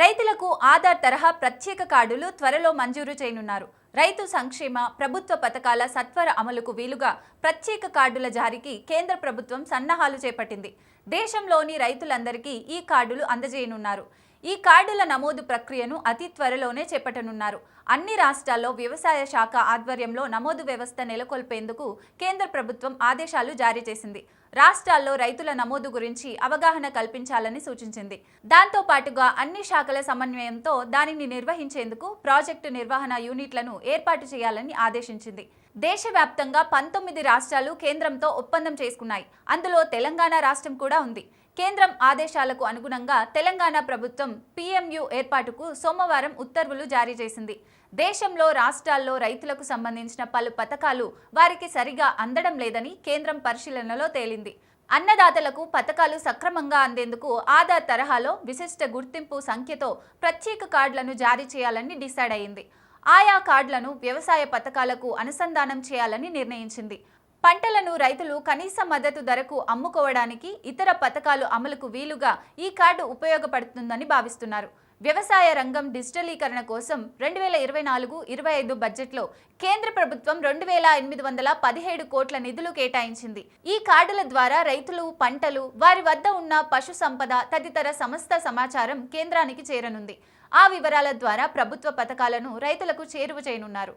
రైతులకు ఆధార్ తరహా ప్రత్యేక కార్డులు త్వరలో మంజూరు చేయనున్నారు. రైతు సంక్షేమ ప్రభుత్వ పథకాల సత్వర అమలుకు వీలుగా ప్రత్యేక కార్డుల జారీకి కేంద్ర ప్రభుత్వం సన్నాహాలు చేపట్టింది. దేశంలోని రైతులందరికీ ఈ కార్డులు అందజేయనున్నారు. ఈ కార్డుల నమోదు ప్రక్రియను అతి త్వరలోనే చేపట్టనున్నారు. అన్ని రాష్ట్రాల్లో వ్యవసాయ శాఖ ఆధ్వర్యంలో నమోదు వ్యవస్థ నెలకొల్పేందుకు కేంద్ర ప్రభుత్వం ఆదేశాలు జారీ చేసింది. రాష్ట్రాల్లో రైతుల నమోదు గురించి అవగాహన కల్పించాలని సూచించింది. దాంతో పాటుగా అన్ని శాఖల సమన్వయంతో దానిని నిర్వహించేందుకు ప్రాజెక్టు నిర్వహణ యూనిట్లను ఏర్పాటు చేయాలని ఆదేశించింది. దేశవ్యాప్తంగా పంతొమ్మిది రాష్ట్రాలు కేంద్రంతో ఒప్పందం చేసుకున్నాయి. అందులో తెలంగాణ రాష్ట్రం కూడా ఉంది. కేంద్రం ఆదేశాలకు అనుగుణంగా తెలంగాణ ప్రభుత్వం పీఎంయు ఏర్పాటుకు సోమవారం ఉత్తర్వులు జారీ చేసింది. దేశంలో రాష్ట్రాల్లో రైతులకు సంబంధించిన పలు పథకాలు వారికి సరిగా అందడం లేదని కేంద్రం పరిశీలనలో తేలింది. అన్నదాతలకు పథకాలు సక్రమంగా అందేందుకు ఆధార్ తరహాలో విశిష్ట గుర్తింపు సంఖ్యతో ప్రత్యేక కార్డులను జారీ చేయాలని డిసైడ్ అయింది. ఆయా కార్డులను వ్యవసాయ పథకాలకు అనుసంధానం చేయాలని నిర్ణయించింది. పంటలను రైతులు కనీస మద్దతు ధరకు అమ్ముకోవడానికి ఇతర పథకాలు అమలుకు వీలుగా ఈ కార్డు ఉపయోగపడుతుందని భావిస్తున్నారు. వ్యవసాయ రంగం డిజిటలీకరణ కోసం రెండు వేల ఇరవై నాలుగు ఇరవై ఐదు బడ్జెట్లో కేంద్ర ప్రభుత్వం రెండు వేల ఎనిమిది వందల పదిహేడు కోట్ల నిధులు కేటాయించింది. ఈ కార్డుల ద్వారా రైతులు పంటలు వారి వద్ద ఉన్న పశు సంపద తదితర సమస్త సమాచారం కేంద్రానికి చేరనుంది. ఆ వివరాల ద్వారా ప్రభుత్వ పథకాలను రైతులకు చేరువ చేయనున్నారు.